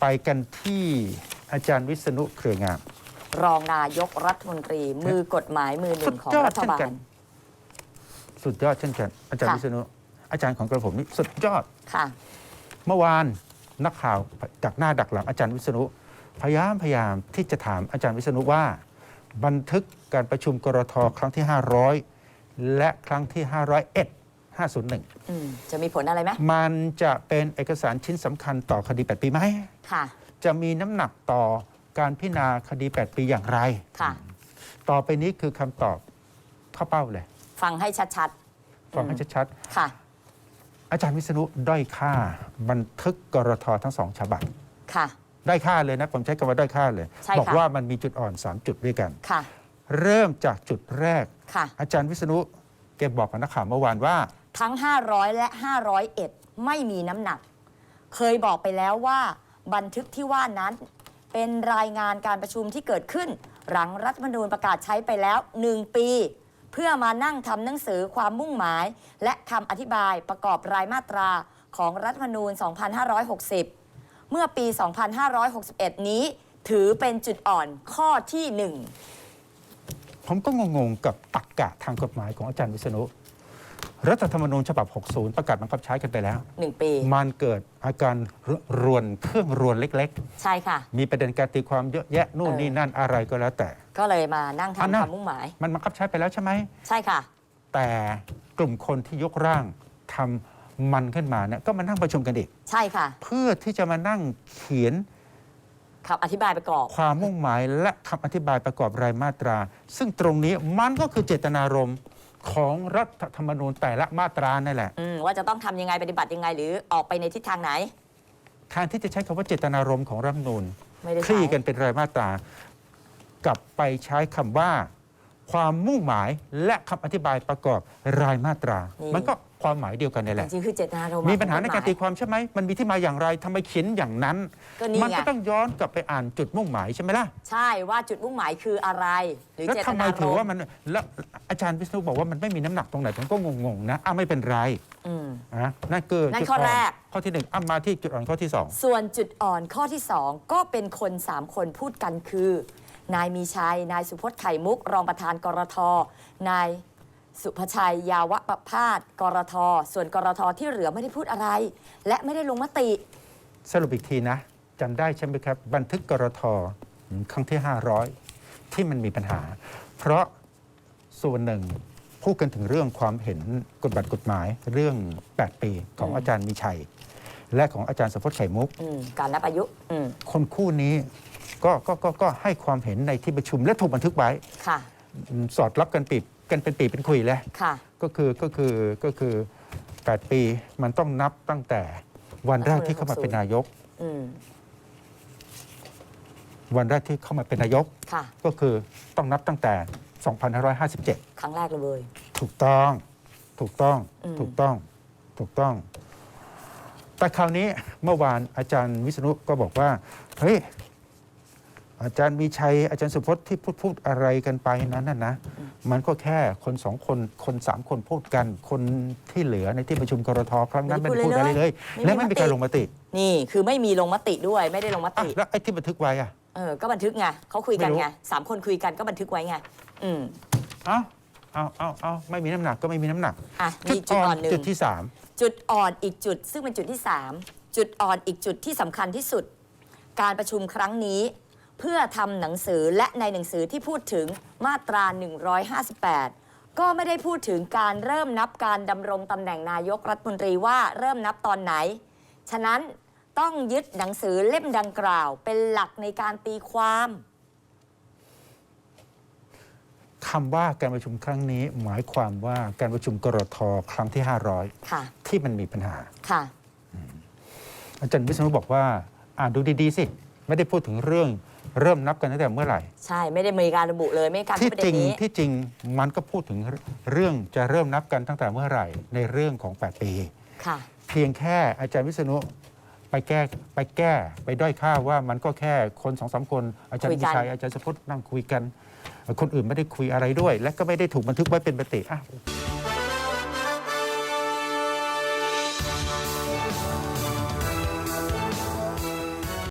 ไปกันที่อาจารย์วิษณุเครืองาม รองนายกรัฐมนตรี มือกฎหมายมือหนึ่งของสุดยอดรัฐบาเช่นกัลนสุดยอดเช่นกัน อาจารย์ค่ะ วิษณุอาจารย์ของกระผมนี่สุดยอด ค่ะ เมื่อวานนักข่าวจากหน้าดักหลังอาจารย์วิษณุพยายามพยายามที่จะถามอาจารย์วิษณุว่า บันทึกการประชุมกรทครั้งที่ 500 และครั้งที่ 501 501 อืมจะมีผลอะไรไหมมันจะเป็นเอกสารชิ้นสำคัญต่อคดี 8 ปีไหม ค่ะ จะมีน้ำหนักต่อการพิจารณาคดี 8 ปีอย่างไร ค่ะ ต่อไปนี้คือคำตอบเข้าเป้าเลยฟังให้ชัด ฟังให้ชัดๆ ค่ะ ๆอาจารย์วิษณุด้อยค่าบันทึกกรททั้งสองฉบับค่ะ ด้อยค่าเลยนะ ผมใช้คำว่าด้อยค่าเลย ใช่ค่ะ บอกว่ามันมีจุดอ่อน 3 จุดด้วยกัน ค่ะ เริ่มจากจุดแรก ค่ะ อาจารย์วิษณุแกบอกกับนักข่าวเมื่อวานว่า ทั้ง 500 และ 501 ไม่มีน้ำหนัก เคยบอกไปแล้วว่า บันทึกที่ว่านั้น เป็นรายงานการประชุมที่เกิดขึ้น หลังรัฐธรรมนูญประกาศใช้ไปแล้ว 1 ปี เพื่อมานั่งทำหนังสือความมุ่งหมาย และคำอธิบายประกอบรายมาตราของรัฐธรรมนูญ 2560 เมื่อปี 2561 นี้ถือเป็นจุดอ่อนข้อที่หนึ่งผมก็งงๆกับตักกะทางกฎหมายของอาจารย์วิษณุ รัฐธรรมนูญฉบับ 60 ประกาศบังคับใช้กันไปแล้ว1ปี มันเกิดอาการรวนเครื่องรวนเล็ก ใช่ค่ะ ๆ มีประเด็นการตีความเยอะแยะนู่นเออนี่นั่นอะไรก็แล้วแต่ ก็เลยมานั่งอันทำน่ะความมุ่งหมาย มันบังคับใช้ไปแล้วใช่ไหม ใช่ค่ะ แต่กลุ่มคนที่ยกร่างทำมันขึ้นมาเนี่ยก็มานั่งประชุมกันอีก ใช่ค่ะเพื่อที่จะมานั่งเขียนคำอธิบายประกอบ ความมุ่งหมายและคำอธิบายประกอบรายมาตรา ซึ่งตรงนี้มันก็คือเจตนารมณ์ ของรัฐธรรมนูญแต่ละมาตรานั่นแหละ อืมว่าจะต้องทำยังไงปฏิบัติยังไง หรือออกไปในทิศทางไหนทางที่จะใช้คำว่าเจตนารมณ์ของรัฐธรรมนูญไม่ได้คลี่ใช้กันเป็นรายมาตรา กลับไปใช้คำว่า ความมุ่งหมายและคำอธิบายประกอบรายมาตรามันก็ความหมายเดียวกันนี่แหละ จริงๆคือเจตนารมณ์มีปัญหาในการตีขความใช่ไหม มันมีที่มาอย่างไรทำไมเขียนอย่างนั้น ก็นี่มัไงก็ต้องย้อนกลับไปอ่านจุดมุ่งหมายใช่ไหมล่ะ ใช่ว่าจุดมุ่งหมายคืออะไร หรือแล้วเจตทำไมนารถือมว่าณ์มันแล้วอาจารย์วิษณุบอกว่ามันไม่มีน้ำหนักตรงไหนผมก็งงๆนะอ้าวไม่เป็นไรอืมอะนั่นคือนั่นจุดข้อแรก ข้อที่หนึ่งอ้ามาที่จุดอ่อนข้อที่สองส่วนจุดอ่อนข้อที่ 2 ก็เป็นคน 3 คนพูดกันคือ นายมีชัย นายสุพจน์ไข่มุก รองประธานกรทนายสุภชัย ยาวะประพาสกรท ส่วนกรทที่เหลือไม่ได้พูดอะไร และไม่ได้ลงมติ สรุปอีกทีนะจำได้ใช่ไหมครับ บันทึกกรทครั้งที่ 500 ที่มันมีปัญหา เพราะส่วนหนึ่งพูดกันถึงเรื่องความเห็นกฎบัตรกฎหมายเรื่อง 8 ปีของอืมอาจารย์มีชัย และของอาจารย์สมพจน์ไข่มุก อืมการนับอายุอืมคนคู่นี้ ก็ก็ก็ก็ให้ความเห็นในที่ประชุมและถูกบันทึกไว้ ค่ะอืมสอดรับกันปีกันเป็นปีเป็นคุยเลย ค่ะ ก็คือก็คือก็คือ 8 ปีมันต้องนับตั้งแต่วันแรกที่เข้ามาเป็นนายก อืม วันแรกที่เข้ามาเป็นนายก ค่ะ ก็คือต้องนับตั้งแต่ 2557 ครั้งแรกเลย ถูกต้อง ถูกต้อง อืม ถูกต้อง ถูกต้อง แต่คราวนี้เมื่อวานอาจารย์วิษณุก็บอกว่า เฮ้ย อาจารย์มีชัยอาจารย์สุพจน์ที่พูดพูดอะไรกันไปนั้นน่ะนะมันก็แค่คนสองคนคนสามคนพูดกันคนที่เหลือในที่ประชุมกรทครั้งนั้นไม่ไม่ได้ได้พูดพูดอะไรเลยเลยไม่มีและไม่มีการมติลงมติ นี่คือไม่มีลงมติด้วยไม่ได้ลงมอะติแล้วไอ้ที่บันทึกไว้อะเออก็บันทึกไงเขาคุยกันไม่รู้ไงสามคนคุยกันก็บันทึกไว้ไงอืมเอ้าเอาเอาเอาไม่มีน้ำหนักก็ไม่มีน้ำหนักอะมีจุดอ่อนหนึ่จุดงที่สามจุดอ่อนอีกจุด ซึ่งเป็นจุดที่ 3 จุดอ่อนอีกจุดที่สำคัญที่สุด การประชุมครั้งนี้ เพื่อทำหนังสือและในหนังสือที่พูดถึงมาตรา 158 ก็ไม่ได้พูดถึงการเริ่มนับการดำรงตำแหน่งนายกรัฐมนตรีว่าเริ่มนับตอนไหน ฉะนั้นต้องยึดหนังสือเล่มดังกล่าว เป็นหลักในการตีความคำว่าการประชุมครั้งนี้หมายความว่าการประชุมกรทครั้งที่ค่ะ500 ที่มันมีปัญหาค่ะอาจารย์วิษณุบอกว่า อ่านดูดี ๆ สิ ไม่ได้พูดถึงเรื่อง เริ่มนับกันตั้งแต่เมื่อไหร่ ใช่ไม่ได้มีการระบุเลยไม่มีการพูที่ดประจเด็รินงนี้ที่จริงมันก็พูดถึงเรื่องจะเริ่มนับกันตั้งแต่เมื่อไหร่ ในเรื่องของ 8 ปี ค่ะ เพียงแค่อาจารย์วิษณุไปแก้ไปแก้ไปด้อยค่าว่ามันก็แค่คนสองสามคนอาจารย์คุยวิกันชัยอาจารย์สพุทธนั่งคุยกัน คนอื่นไม่ได้คุยอะไรด้วย และก็ไม่ได้ถูกบันทึกไว้เป็นปฏิอะ